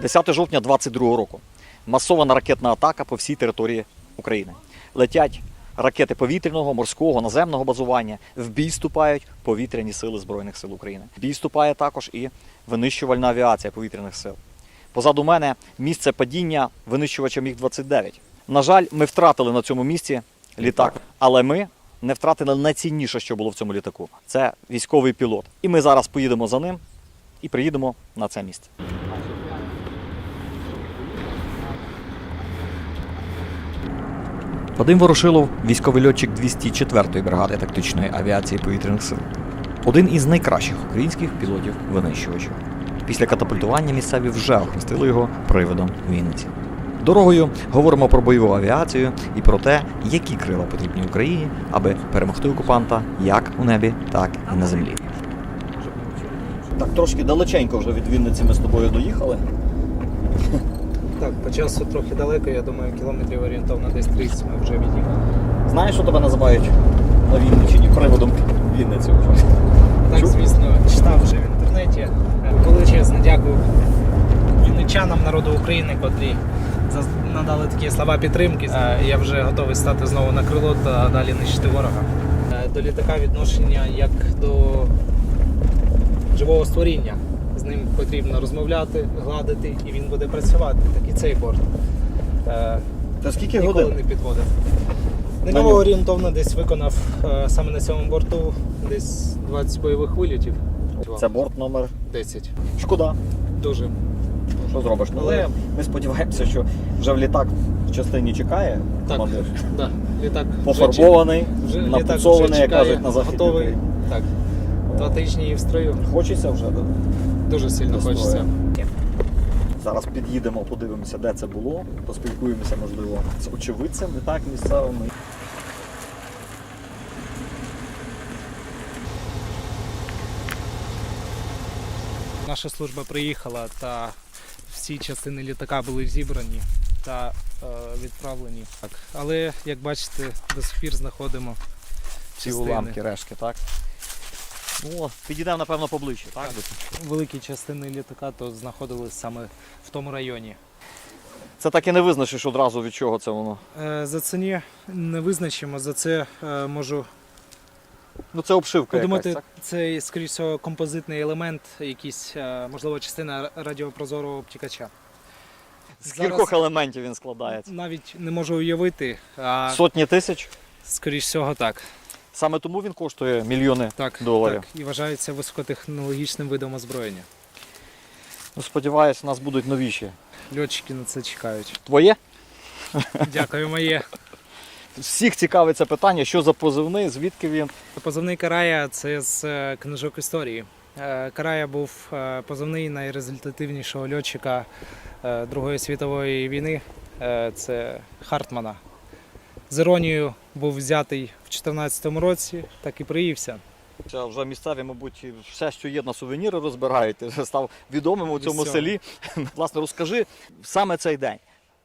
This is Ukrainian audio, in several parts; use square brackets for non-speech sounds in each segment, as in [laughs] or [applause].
10 жовтня 22 року. Масована ракетна атака по всій території України. Летять ракети повітряного, морського, наземного базування. В бій вступають повітряні сили Збройних сил України. В бій вступає також і винищувальна авіація повітряних сил. Позаду мене місце падіння винищувача Міг-29. На жаль, ми втратили на цьому місці літак, але ми не втратили найцінніше, що було в цьому літаку. Це військовий пілот. І ми зараз поїдемо за ним і приїдемо на це місце. Вадим Ворошилов, військовий льотчик 204-ї бригади тактичної авіації повітряних сил. Один із найкращих українських пілотів винищувачів. Після катапультування місцеві вже охрестили його приводом Вінниці. Дорогою говоримо про бойову авіацію і про те, які крила потрібні Україні, аби перемогти окупанта як у небі, так і на землі. Так, трошки далеченько вже від Вінниці ми з тобою доїхали. Так, по часу трохи далеко, я думаю, кілометрів орієнтовно десь 30 ми вже від'їхали. Знаєш, що тебе називають на Вінниччині приводом Вінниці вже? Так, Чув? звісно, читав вже в інтернеті. Величезне дякую вінничанам народу України, котрі надали такі слова підтримки. Е, Я вже готовий стати знову на крило та далі нищити ворога. Е, До літака відношення як до живого створіння. Ним потрібно розмовляти, гладити, і він буде працювати. Так і цей борт. Е, Та скільки Ніколи годин? не підводив. На нього орієнтовно десь виконав е, саме на цьому борту десь 20 бойових вилітів. Це борт номер 10. шкода. Дуже. Що зробиш? Ну, Але ми сподіваємося, що вже в літак в частині чекає Так. командир. Да. Літак Пофарбований, вже, літак вже напуцований, як чекає, кажуть на захід. готовий. Так. Два тижні і в строю. Хочеться вже. да? Дуже сильно До хочеться. Зараз під'їдемо, подивимося, де це було, поспілкуємося, можливо, з очевидцями, так, місцевими. Наша служба приїхала та всі частини літака були зібрані та е, відправлені. Так. Але як бачите, до сих пір знаходимо Ці частини. уламки, решки, так? Ну, підійдемо, напевно, поближче, так? Так. великі частини літака то знаходились саме в тому районі. Це так і не визначиш одразу, від чого це воно. Е, За це ні, не визначимо. За це е, можу Ну, це обшивка подумати. якась, так? Це, скоріш всього, композитний елемент, якийсь, е, можливо, частина радіопрозорого обтікача. З Зараз кількох елементів він складається. навіть не можу уявити, а Сотні тисяч. скоріш всього так. Саме тому він коштує мільйони Так, доларів. так. І вважається високотехнологічним видом озброєння. Ну, сподіваюсь, у нас будуть новіші. Льотчики на це чекають. Твоє? Дякую, моє. Всіх цікавить це питання, що за позивний, звідки він. Позивний Карая це з е, книжок історії. Е, Карая був е, позивний найрезультативнішого льотчика Другої світової війни. Це Хартмана. З іронією був взятий в 2014 році, так і приївся. Це вже місцеві, мабуть, все, що є на сувеніри, [laughs] вже став відомим у цьому селі. [laughs] Власне, розкажи саме цей день.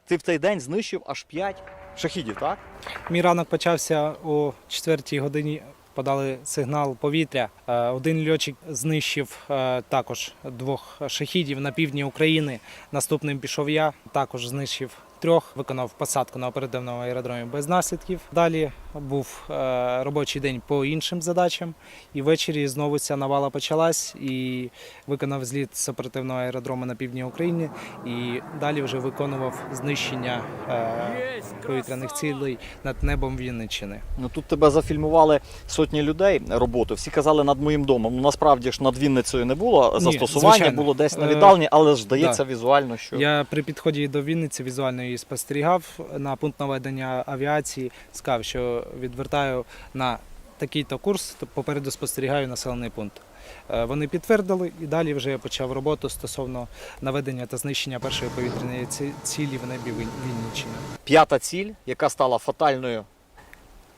Ти в цей день знищив аж 5 шахідів, так? Мій ранок почався о 4 годині. Подали сигнал повітря. Е, Один льотчик знищив е, також двох шахідів на півдні України. Наступним пішов я, також знищив трьох, виконав посадку на оперативному аеродромі без наслідків. Далі був е, робочий день по іншим задачам, і ввечері знову ця навала почалась і виконав зліт з оперативного аеродрому на півдні України. І далі вже виконував знищення е, повітряних цілей над небом Вінниччини. Ну тут тебе зафільмували сотні людей роботу. Всі казали над моїм домом. Ну насправді ж над Вінницею не було застосування, звичайно. було десь на Е, віддалені, але ж здається візуально, що Я при підході до Вінниці візуально її спостерігав на пункт наведення авіації. Сказав, що відвертаю на такий-то курс, попереду спостерігаю населений пункт. Е, Вони підтвердили, і далі вже я почав роботу стосовно наведення та знищення першої повітряної цілі в небі Він- Вінниччини. п'ята ціль, яка стала фатальною,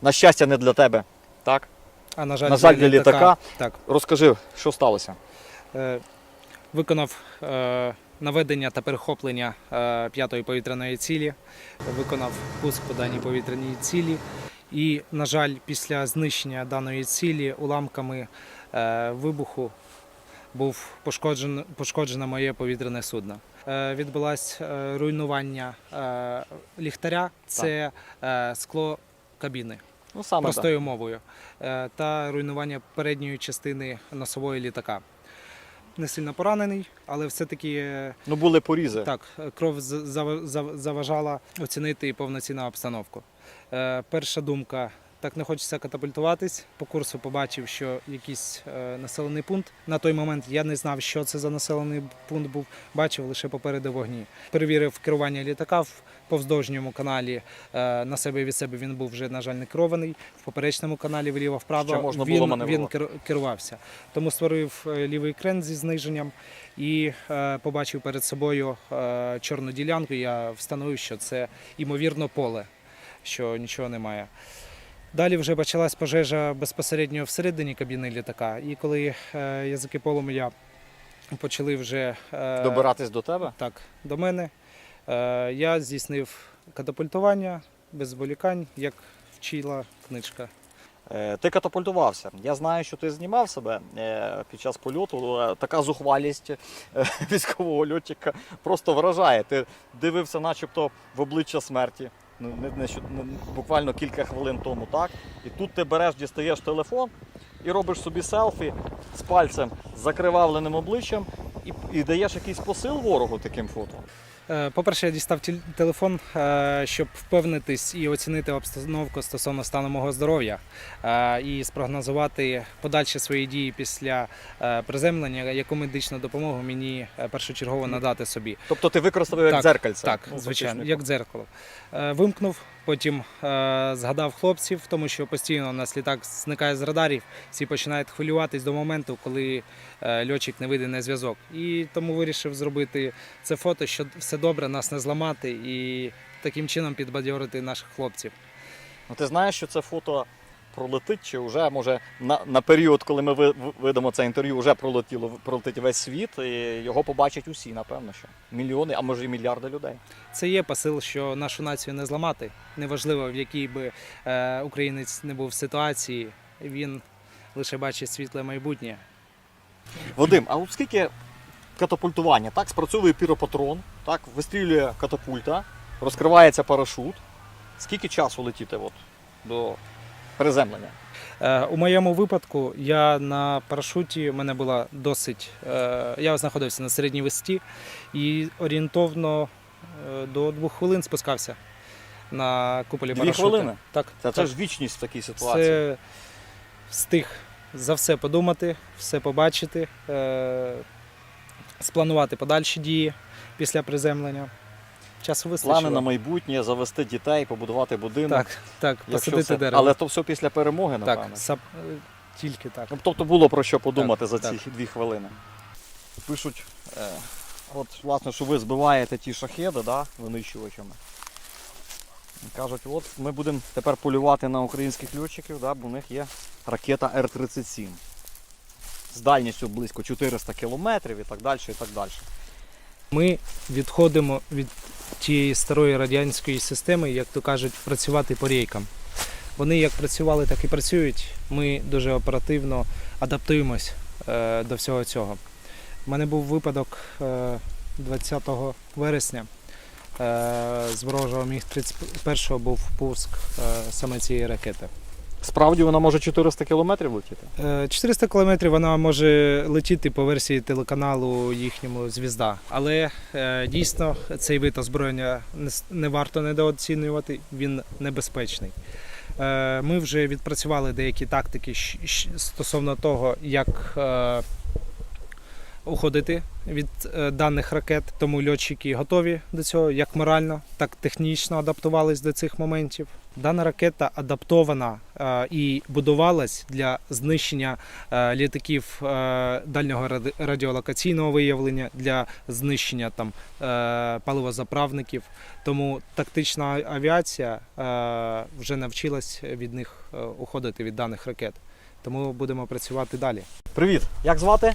на щастя, не для тебе. Так? А на жаль, На жаль, для літака. так Розкажи, що сталося? Е, виконав е, наведення та перехоплення е, п'ятої повітряної цілі, виконав пуск по даній повітряній цілі. І, на жаль, після знищення даної цілі уламками е, вибуху був пошкоджен, пошкоджено моє повітряне судно. е, відбулось руйнування ліхтаря, це скло кабіни. Ну саме так. простою мовою, е, та руйнування передньої частини носової літака. Не сильно поранений, але все-таки е, Ну були порізи. так, кров з- зав- зав- заважала оцінити повноцінну обстановку. Е, Перша думка. Так не хочеться катапультуватись. По курсу побачив, що якийсь е, населений пункт. На той момент я не знав, що це за населений пункт був. Бачив лише попереду вогні. Перевірив керування літака в повздовжньому каналі. Е, на себе від себе він був вже, на жаль, не керований. В поперечному каналі вліво-вправо можна він, було він керувався. Тому створив е, лівий крен зі зниженням і побачив перед собою чорну ділянку. Я встановив, що це ймовірно поле, що нічого немає. Далі вже почалась пожежа безпосередньо всередині кабіни літака. І коли е, язики полум'я почали вже е, Добиратись до тебе. так, до мене, е, я здійснив катапультування без зволікань, як вчила книжка. Ти катапультувався. Я знаю, що ти знімав себе під час польоту. Така зухвалість [laughs] військового льотчика просто вражає. Ти дивився, начебто, в обличчя смерті. Ну, не, не, не- буквально кілька хвилин тому, так? І тут ти береш, дістаєш телефон і робиш собі селфі з пальцем з закривавленим обличчям і, і даєш якийсь посил ворогу таким фото. Е, По-перше, я дістав телефон, е, щоб впевнитись і оцінити обстановку стосовно стану мого здоров'я е, і спрогнозувати подальші свої дії після приземлення, яку медичну допомогу мені першочергово надати собі. Тобто ти використав як Так, дзеркальце. Так, Ну, звичайно, як дзеркало. Вимкнув, потім е, згадав хлопців, тому що постійно у нас літак зникає з радарів, всі починають хвилюватись до моменту, коли е, льотчик не вийде на зв'язок. І тому вирішив зробити це фото, щоб все добре, нас не зламати і таким чином підбадьорити наших хлопців. Ну, ти знаєш, що це фото пролетить, чи вже може на, на період, коли ми ви, ви- видамо це інтерв'ю, вже пролетіло пролетить весь світ, і його побачать усі, напевно, що мільйони, а може і мільярди людей. Це є посил, що нашу націю не зламати. Неважливо, в якій би е, українець не був в ситуації, він лише бачить світле майбутнє. Вадим, а от скільки катапультування? Так, спрацьовує піропатрон, так, вистрілює катапульта, розкривається парашут. Скільки часу летіти от, до приземлення? Е, У моєму випадку я на парашуті, мене була досить. е, Я знаходився на середній висоті і орієнтовно е, до двох хвилин спускався на куполі Дві парашута. хвилини? Так, Це, це так. ж вічність в такій ситуації. Це встиг за все подумати, все побачити, спланувати подальші дії після приземлення. Часу вистачило. Плани на майбутнє, завести дітей, побудувати будинок. Так, так, посадити все- дерево. Але то все після перемоги, так, напевно. сап... е, тільки так. Ну, Тобто було про що подумати Так, за так. ці дві хвилини. Пишуть, е, от, власне, що ви збиваєте ті шахеди да, винищувачами. Кажуть, от ми будемо тепер полювати на українських льотчиків, да, бо у них є ракета Р-37 з дальністю близько 400 кілометрів і так далі. і так далі. Ми відходимо від тієї старої радянської системи, як то кажуть, працювати по рейкам. Вони як працювали, так і працюють. Ми дуже оперативно адаптуємось е, до всього цього. У мене був випадок е, 20 вересня. Е, з ворожого міг 31-го був пуск е, саме цієї ракети. Справді вона може 400 кілометрів летіти? Е, 400 кілометрів вона може летіти по версії телеканалу їхньому звізда. Але е, дійсно цей вид озброєння не, варто недооцінювати, він небезпечний. Е, Ми вже відпрацювали деякі тактики стосовно того, як е, уходити від е, даних ракет, тому льотчики готові до цього як морально, так технічно адаптувались до цих моментів. Дана ракета адаптована е, і будувалась для знищення е, літаків дальнього радіолокаційного виявлення, для знищення там паливозаправників. Тому тактична авіація вже навчилась від них уходити від даних ракет. Тому будемо працювати далі. Привіт! Як звати?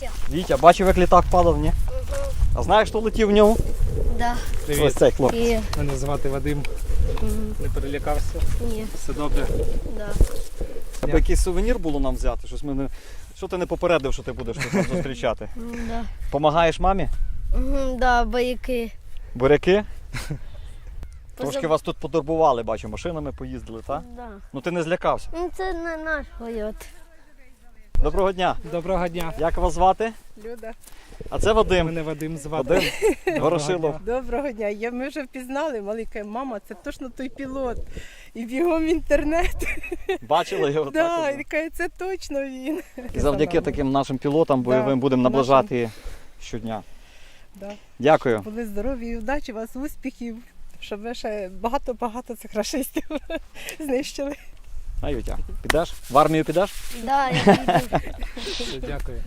Вітя. Вітя, бачив, як літак падав, ні? А знаєш, хто летів в ньому? Да. Ось цей хлопець. І Мене звати Вадим. м, Не перелякався. ні, Все добре. да. Треба якийсь сувенір було нам взяти. Щось ми не... Що ти не попередив, що ти будеш тут нас [laughs] зустрічати? Да. Помагаєш мамі? Мгм, Да. Буряки? Трошки вас тут подурбували, бачу, машинами поїздили, так? Да. Ну ти не злякався. Ну, це не наш койот. Доброго дня. Доброго дня. Як вас звати? Люда, А це Вадим. Мене Вадим звати. Вадим [laughs] Ворошилов. дня. доброго дня. Я, ми вже впізнали, малика мама, це точно той пілот. І бігом в інтернет. [laughs] Бачили його? Да, так і каже, це точно він. І завдяки таким нашим пілотам бойовим Да, будемо нашим. наближати щодня. Да. Дякую. Були здорові і удачі, вас успіхів, щоб ви ще багато-багато цих рашистів [laughs] знищили. А Ютя, підеш? В армію підеш? Да, я [laughs] піду. Дякую.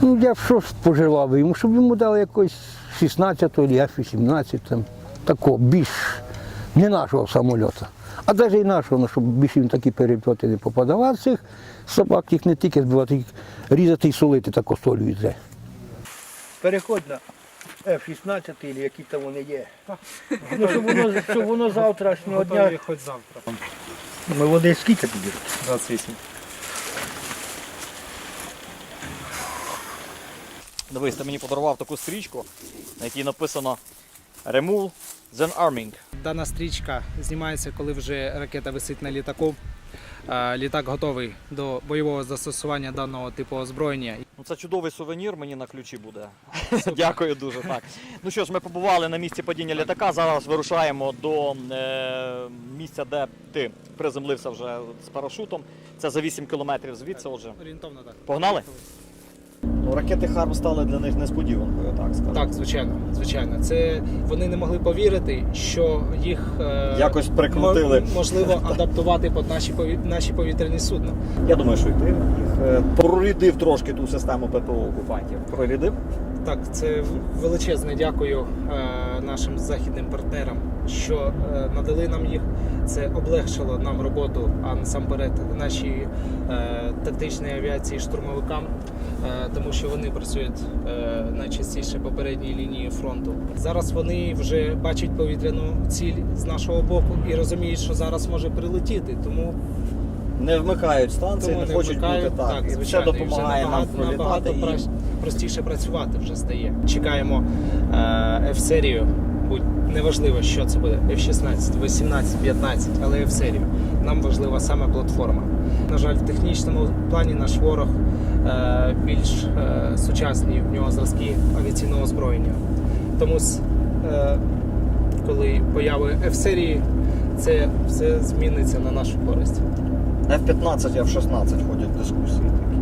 Ну, я б що ж пожелав би йому, щоб йому дали якось 16 або F-18, там, такого, більш не нашого самольота. А навіть і нашого, ну, щоб більше він такі перельоти не попадав. А цих собак їх не тільки збивати, їх різати і солити так солью йде. Переходь на F-16 або які там вони є. Ну, щоб воно, щоб воно завтрашнього Готові хоч завтра. Ми води скільки піде? 28. Дивись, ти мені подарував таку стрічку, на якій написано Remove then Arming. Дана стрічка знімається, коли вже ракета висить на літаку. Е, Літак готовий до бойового застосування даного типу озброєння. Ну, це чудовий сувенір, мені на ключі буде. [laughs] Дякую дуже. Так. Ну що ж, ми побували на місці падіння літака. Зараз вирушаємо до е, місця, де ти приземлився вже з парашутом. Це за 8 кілометрів звідси. Отже, Орієнтовно так. Погнали? Ну, ракети Харм стали для них несподіванкою, так скажемо. Так, звичайно, звичайно. Це вони не могли повірити, що їх е, Якось прикрутили. можливо [laughs] адаптувати під наші пові... наші повітряні судна. Я думаю, що і ти їх е, прорядив трошки ту систему ППО окупантів. Прорядив? Так, це величезне дякую е, нашим західним партнерам, що е, надали нам їх. Це облегшило нам роботу, а насамперед нашій е, тактичній авіації штурмовикам, тому що вони працюють найчастіше по передній лінії фронту. Зараз вони вже бачать повітряну ціль з нашого боку і розуміють, що зараз може прилетіти. Тому Не вмикають станції, тому не хочуть вмикають. бути так. і це звичайно, і допомагає нам набагато, пролітати. набагато і... простіше працювати вже стає. Чекаємо е, F-серію. Неважливо, що це буде F-16, 18, 15, але F-серію. Нам важлива саме платформа. На жаль, в технічному плані наш ворог е, більш е, сучасні в нього зразки авіаційного озброєння. Тому е, коли появи F-серії, це все зміниться на нашу користь. F-15 і F-16 ходять дискусії такі.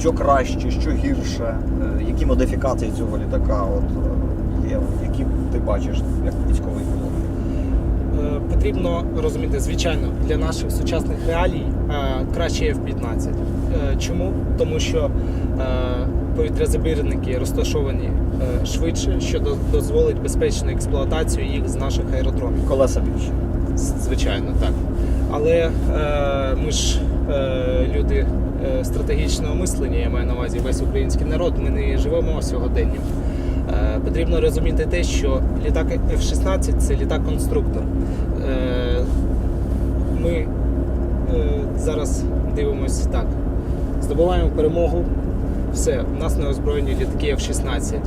Що краще, що гірше, е, які модифікації цього літака от, е, є, які ти бачиш як військовий пілот? Е, Потрібно розуміти, звичайно, для наших сучасних реалій краще F-15. Е, Чому? Тому що повітрязабірники розташовані швидше, що дозволить безпечну експлуатацію їх з наших аеродромів. Колеса більше. Звичайно, так. Але е, ми ж е, люди е, стратегічного мислення, я маю на увазі весь український народ, ми не живемо сьогоденням. Потрібно розуміти те, що літак F-16 це літак-конструктор. Ми зараз дивимося так. Здобуваємо перемогу. Все, у нас на озброєнні літаки F-16.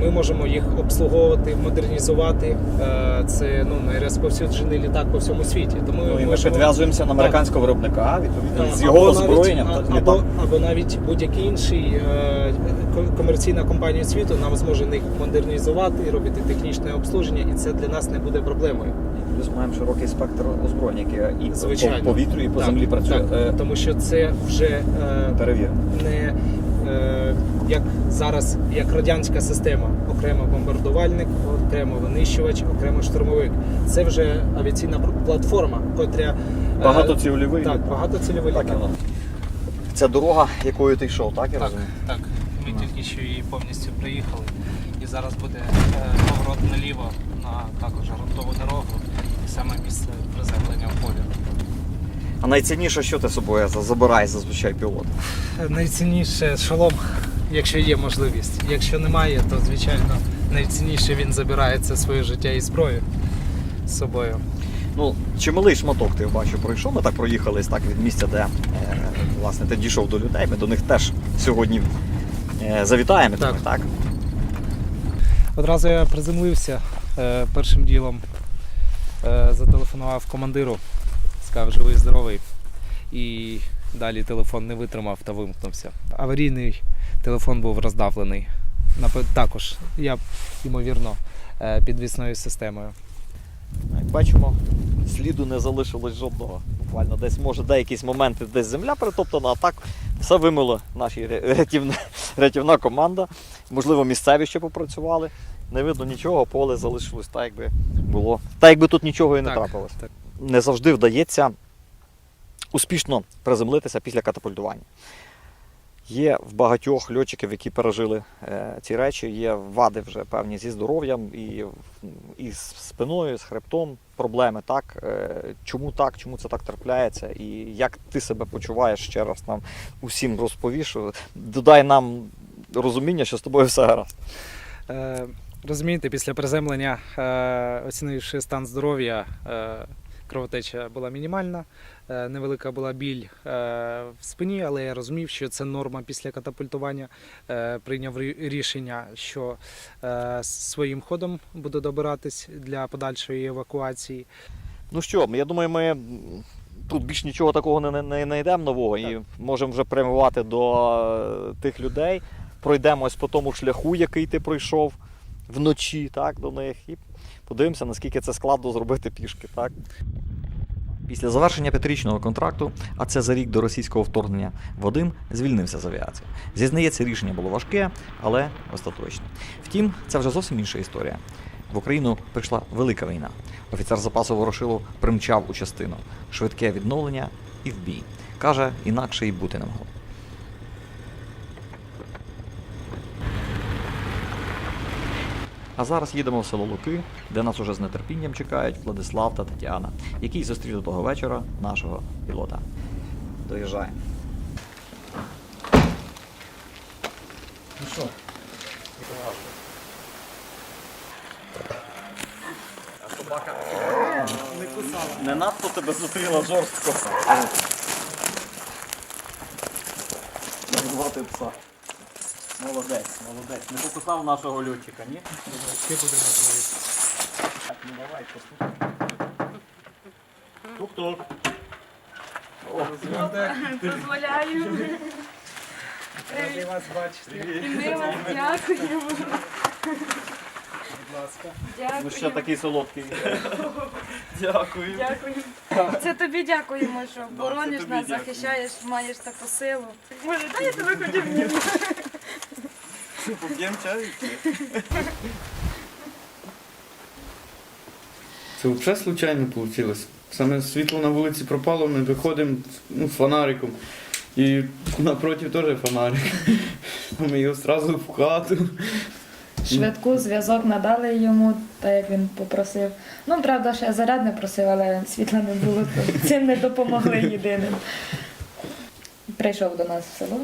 Ми можемо їх обслуговувати, модернізувати. Е, Це ну, найрозповсюджений літак по всьому світі. Тому Ну, і ми можемо- підв'язуємося на Так. американського виробника, відповідно, Так, з його або озброєнням. навіть, та- або, або навіть будь-який інший е, комерційна компанія світу нам зможе їх модернізувати, робити технічне обслуження, і це для нас не буде проблемою. Плюс маємо широкий спектр озброєння, яке і Звичайно. по повітрю, і по Так, землі працює. так, тому що це вже е, не е, як зараз, як радянська система, окремо бомбардувальник, окремо винищувач, окремо штурмовик. Це вже авіаційна платформа, котря е, Багатоцільовий так, багатоцільовий літак. Це дорога, якою ти йшов, так я Так, розумію? так. Ми тільки що її повністю приїхали. І зараз буде е, поворот наліво на також грунтову дорогу. І саме місце приземлення в полі. А найцінніше, що ти з собою забирає зазвичай пілот? Найцінніше шолом, якщо є можливість. Якщо немає, то звичайно найцінніше він забирає це своє життя і зброю з собою. Ну, чималий шматок ти бачу пройшов. Ми так проїхались так від місця, де е, власне ти дійшов до людей. Ми до них теж сьогодні е, завітаємо. Так. Так. Одразу я приземлився е, першим ділом. Е, зателефонував командиру, сказав живий здоровий. І далі телефон не витримав та вимкнувся. Аварійний телефон був роздавлений. Також я, ймовірно, е, підвісною системою. Як бачимо, сліду не залишилось жодного. Буквально десь, може, деякісь моменти десь земля притоптана, а так все вимило наші ря- рятівна, [laughs] рятівна команда. Можливо, місцеві ще попрацювали. Не видно нічого, поле залишилось так, якби було. Так, якби тут нічого і не Так, трапилось. так. Не завжди вдається успішно приземлитися після катапультування. Є в багатьох льотчиків, які пережили е, ці речі, є вади вже певні зі здоров'ям і, і з спиною, і з хребтом проблеми. Так? Е, чому так, чому це так трапляється, і як ти себе почуваєш ще раз нам усім розповіш. Додай нам розуміння, що з тобою все гаразд. Е, розумієте, після приземлення, е, оцінивши стан здоров'я, е, кровотеча була мінімальна, е, невелика була біль е, в спині, але я розумів, що це норма після катапультування. Е, прийняв рішення, що своїм ходом буду добиратись для подальшої евакуації. Ну що, я думаю, ми тут більш нічого такого не, не, не йдемо нового і можемо вже прямувати до тих людей. Пройдемось по тому шляху, який ти пройшов вночі, так, до них, і подивимося, наскільки це складно зробити пішки. Так? Після завершення п'ятирічного контракту, а це за рік до російського вторгнення, Вадим звільнився з авіації. Зізнається, рішення було важке, але остаточне. Втім, це вже зовсім інша історія. В Україну прийшла велика війна. Офіцер запасу Ворошилов примчав у частину. Швидке відновлення і в бій. Каже, інакше й бути не могло. А зараз їдемо в село Луки, де нас уже з нетерпінням чекають Владислав та Тетяна, які зустріли того вечора нашого пілота. Доїжджаємо. Ну що? А собака не кусала. Не надто тебе зустріла жорстко. Назвати пса. Молодець, молодець. Не покусав нашого льотчика, ні? Ще буде можливість. Так, ну давай, постукай. Тук-тук. Дозволяю. Раді вас бачити. І ми вас дякуємо. Будь ласка. Ну ще Дякую. такий солодкий. Дякую. Дякую. Це тобі дякуємо, що борониш тобі нас, дякую. захищаєш, маєш таку силу. Може, дай я тебе хоч обніму? Поп'ємо чаю? Це взагалі случайно вийшло. Саме світло на вулиці пропало, ми виходимо ну, з фонариком. І напроти теж фонарик. Ми його одразу в хату. Швидку зв'язок надали йому, так як він попросив. Ну, правда, ще заряд не просив, але світла не було, цим не допомогли єдиним. Прийшов до нас в село.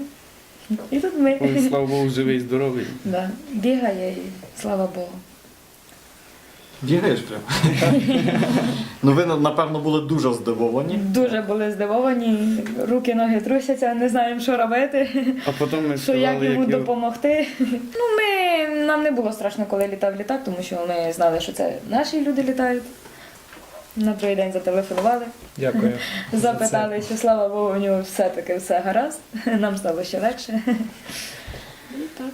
І тут ми. Ой, слава Богу, живий, здоровий. Да, бігає і слава Богу. Бігаєш прямо? ну ви напевно були дуже здивовані. Дуже були здивовані, руки, ноги трусяться, не знаємо, що робити, А потім ми що як сказали, йому як його... допомогти. Ну, ми, нам не було страшно, коли літав літак, тому що ми знали, що це наші люди літають. На другий день зателефонували. Дякую. [laughs] Запитали, що слава Богу, у нього все-таки все гаразд. [laughs] Нам стало ще легше. І так.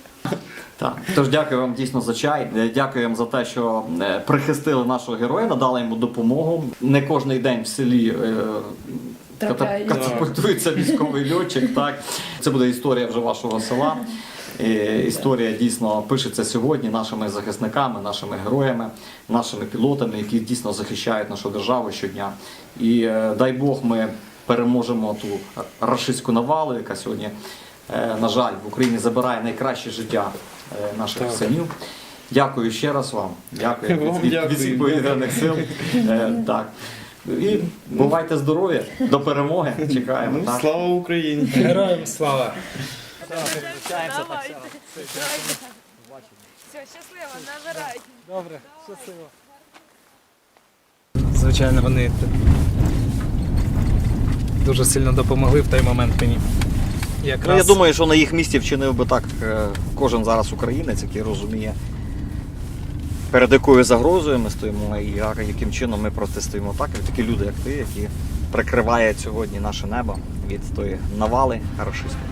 Так, тож дякую вам дійсно за чай. Е, Дякую вам за те, що е, прихистили нашого героя, надали йому допомогу. Не кожний день в селі. е. Катапультується військовий льотчик. Так це буде історія вже вашого села. Е, Історія дійсно пишеться сьогодні нашими захисниками, нашими героями, нашими пілотами, які дійсно захищають нашу державу щодня. І е, дай Бог ми переможемо ту рашистську навалу, яка сьогодні, е, на жаль, в Україні забирає найкраще життя наших Так. синів. Дякую ще раз вам. Дякую Вам від, від, від всіх повітряних сил. Так. І бувайте здорові, до перемоги. Чекаємо. Ну, так. слава Україні! Героям слава! Давайте. Все, щасливо, набирай. Добре, щасливо. Звичайно, вони дуже сильно допомогли в той момент мені. Якраз Ну, я думаю, що на їх місці вчинив би так е, кожен зараз українець, який розуміє, перед якою загрозою ми стоїмо і як- яким чином ми протистоїмо так. І такі люди, як ти, які прикривають сьогодні наше небо від тої навали рашистської.